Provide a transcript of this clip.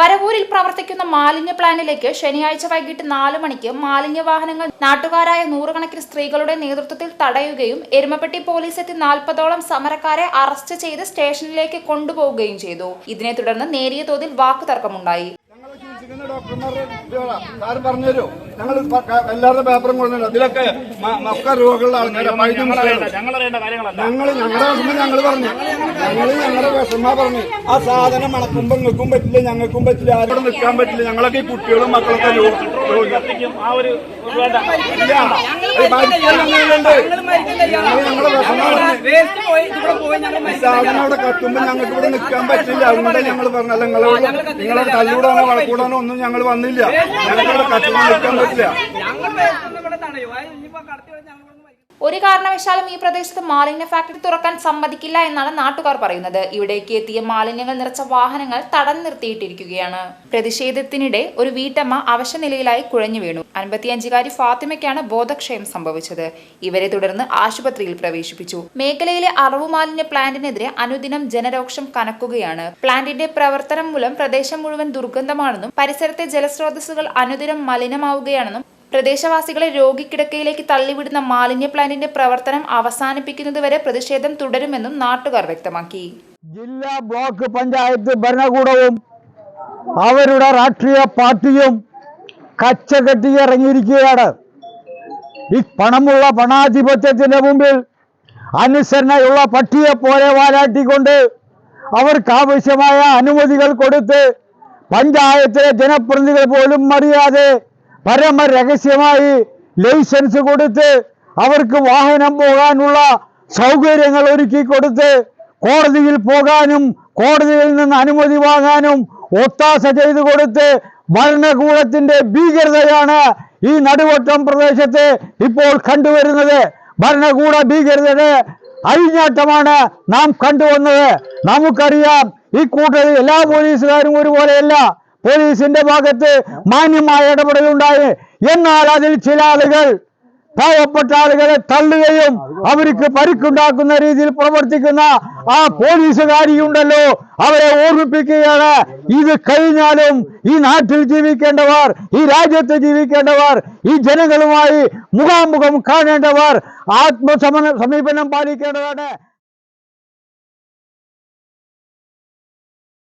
വരവൂരിൽ പ്രവർത്തിക്കുന്ന മാലിന്യ പ്ലാന്റിലേക്ക് ശനിയാഴ്ച വൈകിട്ട് നാല് മണിക്ക് മാലിന്യ വാഹനങ്ങൾ നാട്ടുകാരായ നൂറുകണക്കിന് സ്ത്രീകളുടെ നേതൃത്വത്തിൽ തടയുകയും എരുമപ്പെട്ടി പോലീസ് എത്തി നാൽപ്പതോളം സമരക്കാരെ അറസ്റ്റ് ചെയ്ത് സ്റ്റേഷനിലേക്ക് കൊണ്ടുപോവുകയും ചെയ്തു. ഇതിനെ തുടർന്ന് നേരിയ തോതിൽ വാക്കുതർക്കമുണ്ടായി. സാറ് പറഞ്ഞുതരൂ ഞങ്ങൾ എല്ലാവരുടെ പേപ്പറും ഇതിലൊക്കെ മ- മക്ക രോഗമുള്ള ആൾക്കാരെ ഞങ്ങൾ ഞങ്ങളുടെ വിഷമം ഞങ്ങൾ പറഞ്ഞു. ഞങ്ങൾ ഞങ്ങളുടെ വിഷമ പറഞ്ഞു. ആ സാധനം മണക്കുമ്പോ നിങ്ങൾക്കും പറ്റില്ല ഞങ്ങൾക്കും പറ്റില്ല ആരോടും നിൽക്കാൻ പറ്റില്ല. ഞങ്ങളൊക്കെ ഈ കുട്ടികളും മക്കളൊക്കെ ഇല്ല. ഞങ്ങളുടെ വിഷമം സാധനം അവിടെ കത്തുമ്പോ ഞങ്ങൾക്ക് ഇവിടെ നിൽക്കാൻ പറ്റില്ല. അതുകൊണ്ട് ഞങ്ങൾ പറഞ്ഞത്. നിങ്ങളെ നിങ്ങളെ തല്ലൂടാനോ വളക്കൂടാനോ ഒന്നും ഞങ്ങൾ വന്നില്ല. ഞങ്ങൾക്ക് ഇവിടെ കത്തുമ്പോൾ നിൽക്കാൻ പറ്റില്ല. ഒരു കാരണവശാലും ഈ പ്രദേശത്ത് മാലിന്യ ഫാക്ടറി തുറക്കാൻ സമ്മതിക്കില്ല എന്നാണ് നാട്ടുകാർ പറയുന്നത്. ഇവിടേക്ക് എത്തിയ മാലിന്യങ്ങൾ നിറച്ച വാഹനങ്ങൾ തടഞ്ഞു നിർത്തിയിട്ടിരിക്കുകയാണ്. പ്രതിഷേധത്തിനിടെ ഒരു വീട്ടമ്മ അവശനിലയിലായി കുഴഞ്ഞു വീണു. അൻപത്തിയഞ്ചുകാരി ഫാത്തിമയ്ക്കാണ് ബോധക്ഷയം സംഭവിച്ചത്. ഇവരെ തുടർന്ന് ആശുപത്രിയിൽ പ്രവേശിപ്പിച്ചു. മേഖലയിലെ അറവു മാലിന്യ പ്ലാന്റിനെതിരെ അനുദിനം ജനരോക്ഷം കനക്കുകയാണ്. പ്ലാന്റിന്റെ പ്രവർത്തനം മൂലം പ്രദേശം മുഴുവൻ ദുർഗന്ധമാണെന്നും പരിസരത്തെ ജലസ്രോതസ്സുകൾ അനുദിനം മലിനമാവുകയാണെന്നും പ്രദേശവാസികളെ രോഗിക്കിടക്കയിലേക്ക് തള്ളിവിടുന്ന മാലിന്യ പ്ലാന്റിന്റെ പ്രവർത്തനം അവസാനിപ്പിക്കുന്നതുവരെ പ്രതിഷേധം തുടരുമെന്നും നാട്ടുകാർ വ്യക്തമാക്കി. ജില്ലാ ബ്ലോക്ക് പഞ്ചായത്ത് ഭരണകൂടവും അവരുടെ രാഷ്ട്രീയ പാർട്ടിയും കച്ച കെട്ടിയിറങ്ങിയിരിക്കുകയാണ് ഈ പണമുള്ള പണാധിപത്യത്തിന്റെ മുമ്പിൽ അനുസരണയുള്ള പട്ടിയെ പോലെ വാലാട്ടിക്കൊണ്ട് അവർക്കാവശ്യമായ അനുമതികൾ കൊടുത്ത് പഞ്ചായത്തിലെ ജനപ്രതിനിധികൾ പോലും അറിയാതെ പരമ രഹസ്യമായി ലൈസൻസ് കൊടുത്ത് അവർക്ക് വാഹനം പോകാനുള്ള സൗകര്യങ്ങൾ ഒരുക്കി കൊടുത്ത് കോടതിയിൽ പോകാനും കോടതിയിൽ നിന്ന് അനുമതി വാങ്ങാനും ഒത്താശ ചെയ്തു കൊടുത്ത് ഭരണകൂടത്തിന്റെ ഭീകരതയാണ് ഈ നടുവട്ടം പ്രദേശത്ത് ഇപ്പോൾ കണ്ടുവരുന്നത്. ഭരണകൂട ഭീകരതയുടെ അഴിഞ്ഞാട്ടമാണ് നാം കണ്ടുവന്നത്. നമുക്കറിയാം ഈ കൂട്ടത്തിൽ എല്ലാ പോലീസുകാരും ഒരുപോലെയല്ല. പോലീസിന്റെ ഭാഗത്ത് മാന്യമായ ഇടപെടലുണ്ടായി. എന്നാൽ അതിൽ ചില ആളുകൾ പാവപ്പെട്ട ആളുകളെ തള്ളുകയും അവർക്ക് പരിക്കുണ്ടാക്കുന്ന രീതിയിൽ പ്രവർത്തിക്കുന്ന ആ പോലീസുകാരിയുണ്ടല്ലോ. അവരെ ഓർമ്മിപ്പിക്കുകയാണ്. ഇത് കഴിഞ്ഞാലും ഈ നാട്ടിൽ ജീവിക്കേണ്ടവർ ഈ രാജ്യത്ത് ജീവിക്കേണ്ടവർ ഈ ജനങ്ങളുമായി മുഖാമുഖം കാണേണ്ടവർ ആത്മസമന സമീപനം പാലിക്കേണ്ടതാണ്.